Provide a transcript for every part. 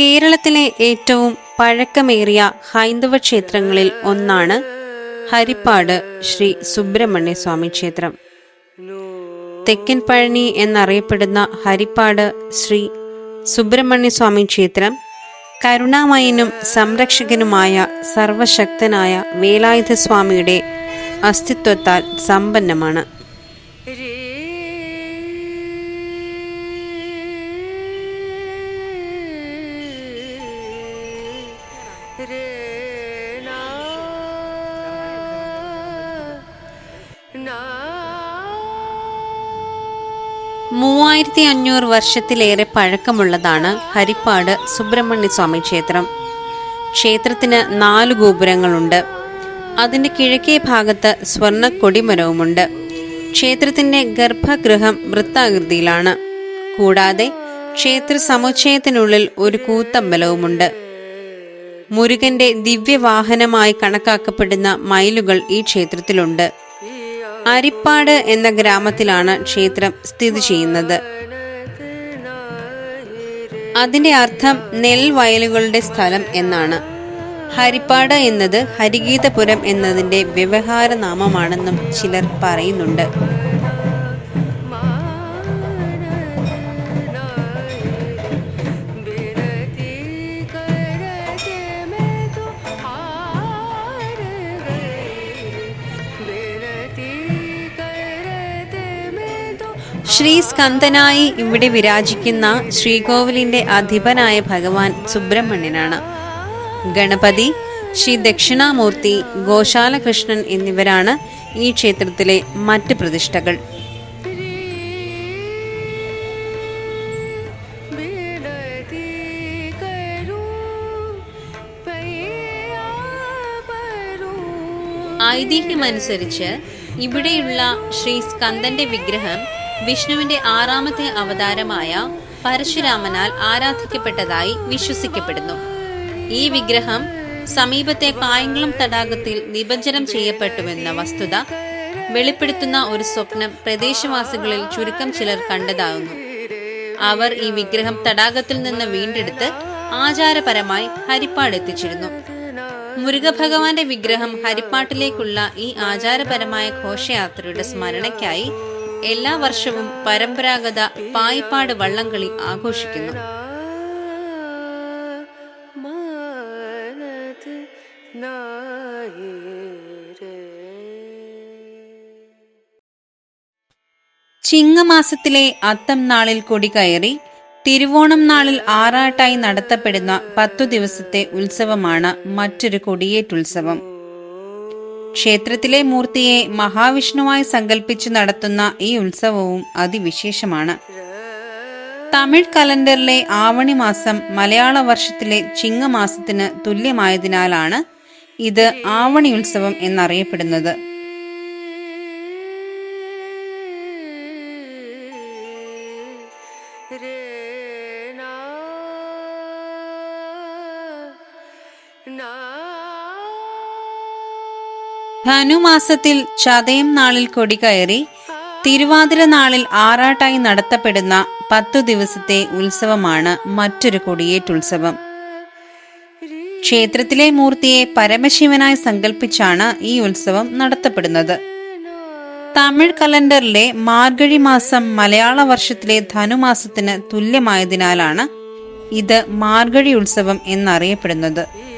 കേരളത്തിലെ ഏറ്റവും പഴക്കമേറിയ ഹൈന്ദവ ക്ഷേത്രങ്ങളിൽ ഒന്നാണ് ഹരിപ്പാട് ശ്രീ സുബ്രഹ്മണ്യ സ്വാമി ക്ഷേത്രം. തെക്കൻ പഴനി എന്നറിയപ്പെടുന്ന ഹരിപ്പാട് ശ്രീ സുബ്രഹ്മണ്യ സ്വാമി ക്ഷേത്രം കരുണാമയനും സംരക്ഷകനുമായ സർവശക്തനായ വേലായുധ സ്വാമിയുടെ അസ്തിത്വത്താൽ സമ്പന്നമാണ്. മൂവായിരത്തി അഞ്ഞൂറ് വർഷത്തിലേറെ പഴക്കമുള്ളതാണ് ഹരിപ്പാട് സുബ്രഹ്മണ്യ സ്വാമി ക്ഷേത്രം. ക്ഷേത്രത്തിന് നാല് ഗോപുരങ്ങളുണ്ട്. അതിന്റെ കിഴക്കേ ഭാഗത്ത് സ്വർണ കൊടിമരവുമുണ്ട് ക്ഷേത്രത്തിന്റെ ഗർഭഗൃഹം വൃത്താകൃതിയിലാണ്. കൂടാതെ ക്ഷേത്ര സമുച്ചയത്തിനുള്ളിൽ ഒരു കൂത്തമ്പലവുമുണ്ട്. മുരുകന്റെ ദിവ്യവാഹനമായി കണക്കാക്കപ്പെടുന്ന മയിലുകൾ ഈ ക്ഷേത്രത്തിലുണ്ട്. അരിപ്പാട് എന്ന ഗ്രാമത്തിലാണ് ക്ഷേത്രം സ്ഥിതി ചെയ്യുന്നത്. അതിന്റെ അർത്ഥം നെൽവയലുകളുടെ സ്ഥലം എന്നാണ്. ഹരിപ്പാട് എന്നത് ഹരിഗീതപുരം എന്നതിന്റെ വ്യവഹാര നാമമാണെന്നും ചിലർ പറയുന്നുണ്ട്. സ്കന്ദനായി ഇവിടെ വിരാജിക്കുന്ന ശ്രീകോവിലിന്റെ അധിപനായ ഭഗവാൻ സുബ്രഹ്മണ്യനാണ്. ഗണപതി ശ്രീ ദക്ഷിണാമൂർത്തി ഗോശാലകൃഷ്ണൻ എന്നിവരാണ് ഈ ക്ഷേത്രത്തിലെ മറ്റ് പ്രതിഷ്ഠകൾ. ഐതിഹ്യമനുസരിച്ച് ഇവിടെയുള്ള ശ്രീ സ്കന്ദന്റെ വിഗ്രഹം വിഷ്ണുവിന്റെ ആറാമത്തെ അവതാരമായ പരശുരാമനാൽ ആരാധിക്കപ്പെട്ടതായി വിശ്വസിക്കപ്പെടുന്നു. ഈ വിഗ്രഹം സമീപത്തെ കായംകുളം തടാകത്തിൽ നിബഞ്ജനം ചെയ്യപ്പെട്ടുവെന്ന വസ്തുത വെളിപ്പെടുത്തുന്ന ഒരു സ്വപ്നം പ്രദേശവാസികളിൽ ചുരുക്കം ചിലർ കണ്ടതാകുന്നു. അവർ ഈ വിഗ്രഹം തടാകത്തിൽ നിന്ന് വീണ്ടെടുത്ത് ആചാരപരമായി ഹരിപ്പാട് എത്തിച്ചിരുന്നു. മുരുകഭഗവാന്റെ വിഗ്രഹം ഹരിപ്പാട്ടിലേക്കുള്ള ഈ ആചാരപരമായ ഘോഷയാത്രയുടെ സ്മരണയ്ക്കായി എല്ലാ വർഷവും പരമ്പരാഗത പായിപ്പാട് വള്ളംകളി ആഘോഷിക്കുന്നു. ചിങ്ങമാസത്തിലെ അത്തം നാളിൽ കൊടി കയറി തിരുവോണം നാളിൽ ആറാട്ടായി നടത്തപ്പെടുന്ന പത്തു ദിവസത്തെ ഉത്സവമാണ് മറ്റൊരു കൊടിയേറ്റുത്സവം. ക്ഷേത്രത്തിലെ മൂർത്തിയെ മഹാവിഷ്ണുവായി സങ്കല്പിച്ച് നടത്തുന്ന ഈ ഉത്സവവും അതിവിശേഷമാണ്. തമിഴ് കലണ്ടറിലെ ആവണി മാസം മലയാള വർഷത്തിലെ ചിങ്ങമാസത്തിന് തുല്യമായതിനാലാണ് ഇത് ആവണി ഉത്സവം എന്നറിയപ്പെടുന്നത്. ധനുമാസത്തിൽ ചതയം നാളിൽ കൊടി കയറി തിരുവാതിര നാളിൽ ആറാട്ടായി നടത്തപ്പെടുന്ന പത്തു ദിവസത്തെ ഉത്സവമാണ് മറ്റൊരു കൊടിയേറ്റുത്സവം. ക്ഷേത്രത്തിലെ മൂർത്തിയെ പരമശിവനായി സങ്കല്പിച്ചാണ് ഈ ഉത്സവം നടത്തപ്പെടുന്നത്. തമിഴ് കലണ്ടറിലെ മാർഗഴി മാസം മലയാള വർഷത്തിലെ ധനുമാസത്തിന് തുല്യമായതിനാലാണ് ഇത് മാർഗഴി ഉത്സവം എന്നറിയപ്പെടുന്നത്.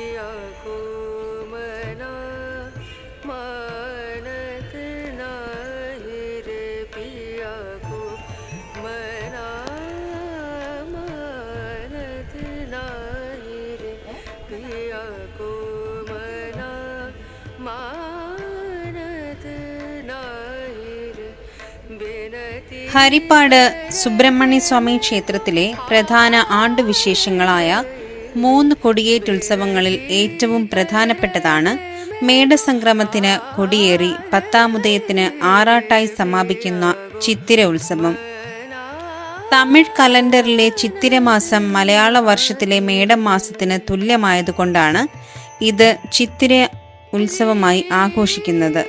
ഹരിപ്പാട് സുബ്രഹ്മണ്യ സ്വാമി ക്ഷേത്രത്തിലെ പ്രധാന ആണ്ടുവിശേഷങ്ങളായ മൂന്ന് കൊടിയേറ്റുത്സവങ്ങളിൽ ഏറ്റവും പ്രധാനപ്പെട്ടതാണ് മേടസംക്രമത്തിന് കൊടിയേറി പത്താമുദയത്തിന് ആറാട്ടായി സമാപിക്കുന്ന ചിത്തിര ഉത്സവം. തമിഴ് കലണ്ടറിലെ ചിത്തിരമാസം മലയാള വർഷത്തിലെ മേടം മാസത്തിന് തുല്യമായതുകൊണ്ടാണ് ഇത് ചിത്തിര ഉത്സവമായി ആഘോഷിക്കുന്നത്.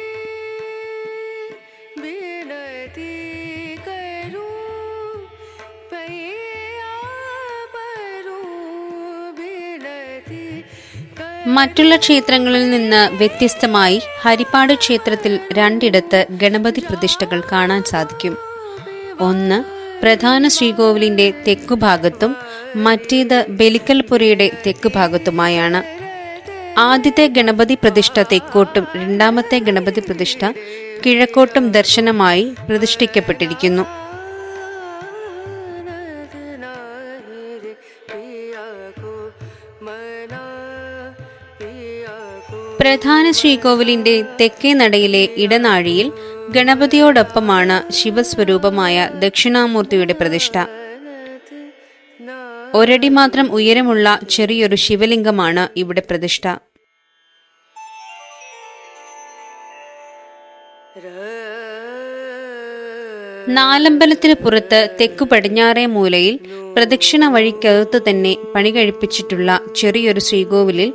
മറ്റുള്ള ക്ഷേത്രങ്ങളിൽ നിന്ന് വ്യത്യസ്തമായി ഹരിപ്പാട് ക്ഷേത്രത്തിൽ രണ്ടിടത്ത് ഗണപതി പ്രതിഷ്ഠകൾ കാണാൻ സാധിക്കും. ഒന്ന് പ്രധാന ശ്രീകോവിലിന്റെ തെക്കുഭാഗത്തും മറ്റേത് ബലിക്കൽപുരയുടെ തെക്കുഭാഗത്തുമായാണ് ആദ്യത്തെ ഗണപതി പ്രതിഷ്ഠ തെക്കോട്ടും രണ്ടാമത്തെ ഗണപതി പ്രതിഷ്ഠ കിഴക്കോട്ടും ദർശനമായി പ്രതിഷ്ഠിക്കപ്പെട്ടിരിക്കുന്നു. പ്രധാന ശ്രീകോവിലിന്റെ തെക്കേ നടയിലെ ഇടനാഴിയിൽ ഗണപതിയോടൊപ്പമാണ് ശിവസ്വരൂപമായ ദക്ഷിണാമൂർത്തിയുടെ പ്രതിഷ്ഠ. ഒരടി മാത്രം ഉയരമുള്ള ചെറിയൊരു ശിവലിംഗമാണ് ഇവിടെ പ്രതിഷ്ഠ. നാലമ്പലത്തിന് പുറത്ത് തെക്കു പടിഞ്ഞാറേ മൂലയിൽ പ്രദക്ഷിണ വഴിക്കകത്ത് തന്നെ പണി കഴിപ്പിച്ചിട്ടുള്ള ചെറിയൊരു ശ്രീകോവിലിൽ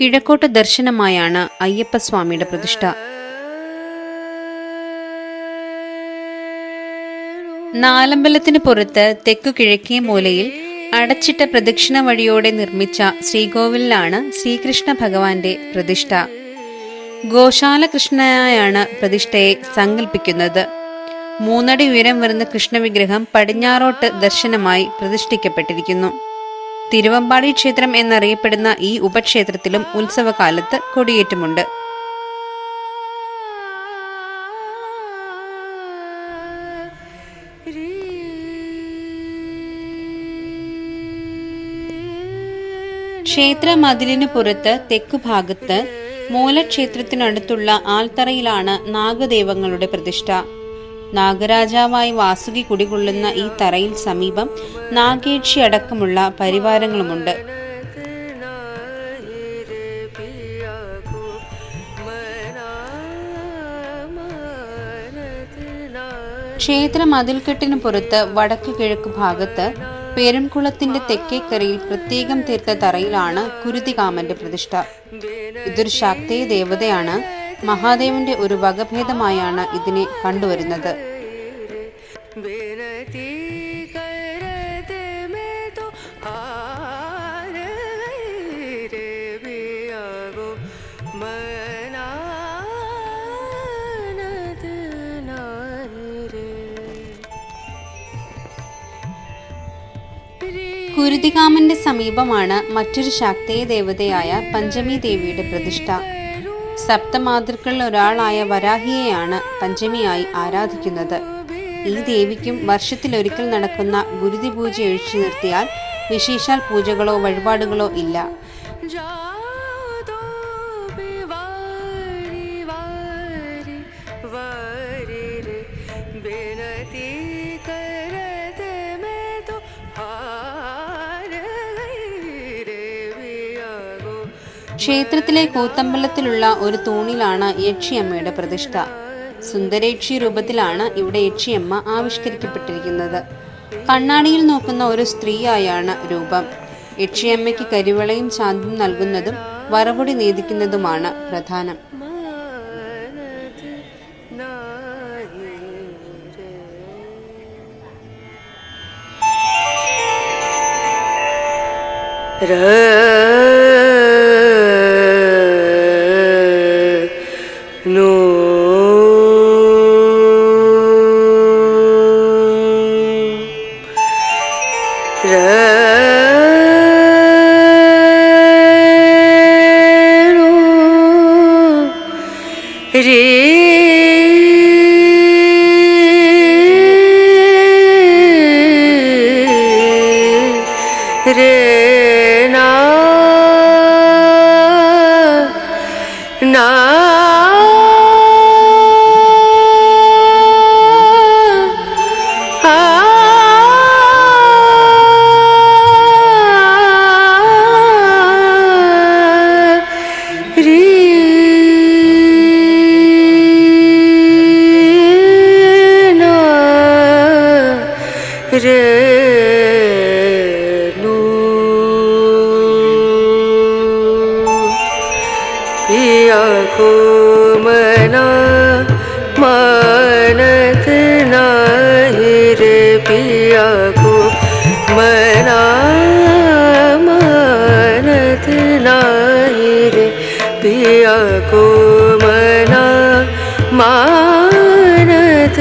കിഴക്കോട്ട് ദർശനമായാണ് അയ്യപ്പസ്വാമിയുടെ പ്രതിഷ്ഠ. നാലമ്പലത്തിന് പുറത്ത് തെക്കു കിഴക്കേ മൂലയിൽ അടച്ചിട്ട പ്രദക്ഷിണ വഴിയോടെ നിർമ്മിച്ച ശ്രീകോവിലാണ് ശ്രീകൃഷ്ണ ഭഗവാന്റെ പ്രതിഷ്ഠ. ഗോശാല കൃഷ്ണനായാണ് പ്രതിഷ്ഠയെ സങ്കല്പിക്കുന്നത്. മൂന്നടി ഉയരം വരുന്ന കൃഷ്ണവിഗ്രഹം പടിഞ്ഞാറോട്ട് ദർശനമായി പ്രതിഷ്ഠിക്കപ്പെട്ടിരിക്കുന്നു. തിരുവമ്പാടി ക്ഷേത്രം എന്നറിയപ്പെടുന്ന ഈ ഉപക്ഷേത്രത്തിലും ഉത്സവകാലത്ത് കൊടിയേറ്റമുണ്ട്. ക്ഷേത്ര മതിലിന് പുറത്ത് തെക്കുഭാഗത്ത് മൂലക്ഷേത്രത്തിനടുത്തുള്ള ആൽത്തറയിലാണ് നാഗദേവങ്ങളുടെ പ്രതിഷ്ഠ. നാഗരാജാവായി വാസുകി കുടികൊള്ളുന്ന ഈ തറയിൽ സമീപം നാഗേക്ഷി അടക്കമുള്ള പരിവാരങ്ങളുമുണ്ട്. ക്ഷേത്ര മതിൽക്കെട്ടിന് പുറത്ത് വടക്ക് കിഴക്ക് ഭാഗത്ത് പെരുംകുളത്തിന്റെ തെക്കേക്കരയിൽ പ്രത്യേകം തീർത്ത തറയിലാണ് കുരുതികാമന്റെ പ്രതിഷ്ഠ. ഇതൊരു ശാക്തേയ ദേവതയാണ് മഹാദേവന്റെ ഒരു വകഭേദമായാണ് ഇതിനെ കണ്ടുവരുന്നത്. കുരുതികാമന്റെ സമീപമാണ് മറ്റൊരു ശാക്തേയ ദേവതയായ പഞ്ചമി ദേവിയുടെ പ്രതിഷ്ഠ. സപ്തമാതൃക്കളിൽ ഒരാളായ വരാഹിയെയാണ് പഞ്ചമിയായി ആരാധിക്കുന്നത്. ഈ ദേവിക്കും വർഷത്തിലൊരിക്കൽ നടക്കുന്ന ഗുരുതി പൂജ ഒഴിച്ചു നിർത്തിയാൽ വിശേഷാൽ പൂജകളോ വഴിപാടുകളോ ഇല്ല. ക്ഷേത്രത്തിലെ കൂത്തമ്പലത്തിലുള്ള ഒരു തൂണിലാണ് യക്ഷിയമ്മയുടെ പ്രതിഷ്ഠ. സുന്ദരേക്ഷി രൂപത്തിലാണ് ഇവിടെ യക്ഷിയമ്മ ആവിഷ്കരിക്കപ്പെട്ടിരിക്കുന്നത്. കണ്ണാടിയിൽ നോക്കുന്ന ഒരു സ്ത്രീയായാണ് രൂപം. യക്ഷിയമ്മയ്ക്ക് കരിവളയും ശാന്തും നൽകുന്നതും വറപൊടി നീതിക്കുന്നതുമാണ് പ്രധാനം. रे 리 कोमला मानत पिया को मना पिया को मना मानत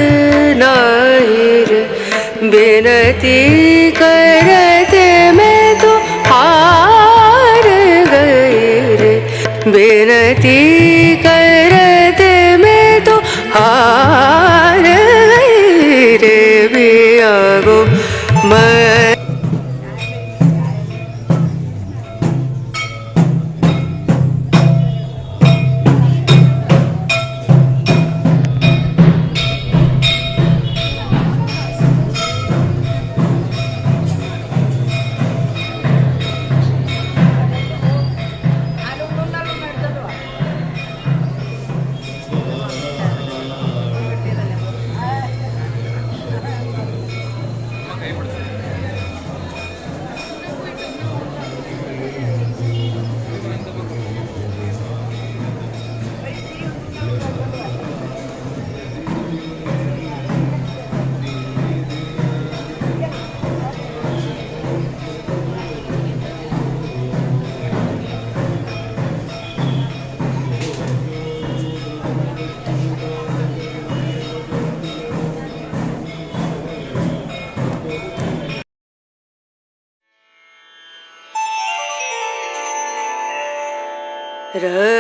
बिनती मैं तो हार बिनती र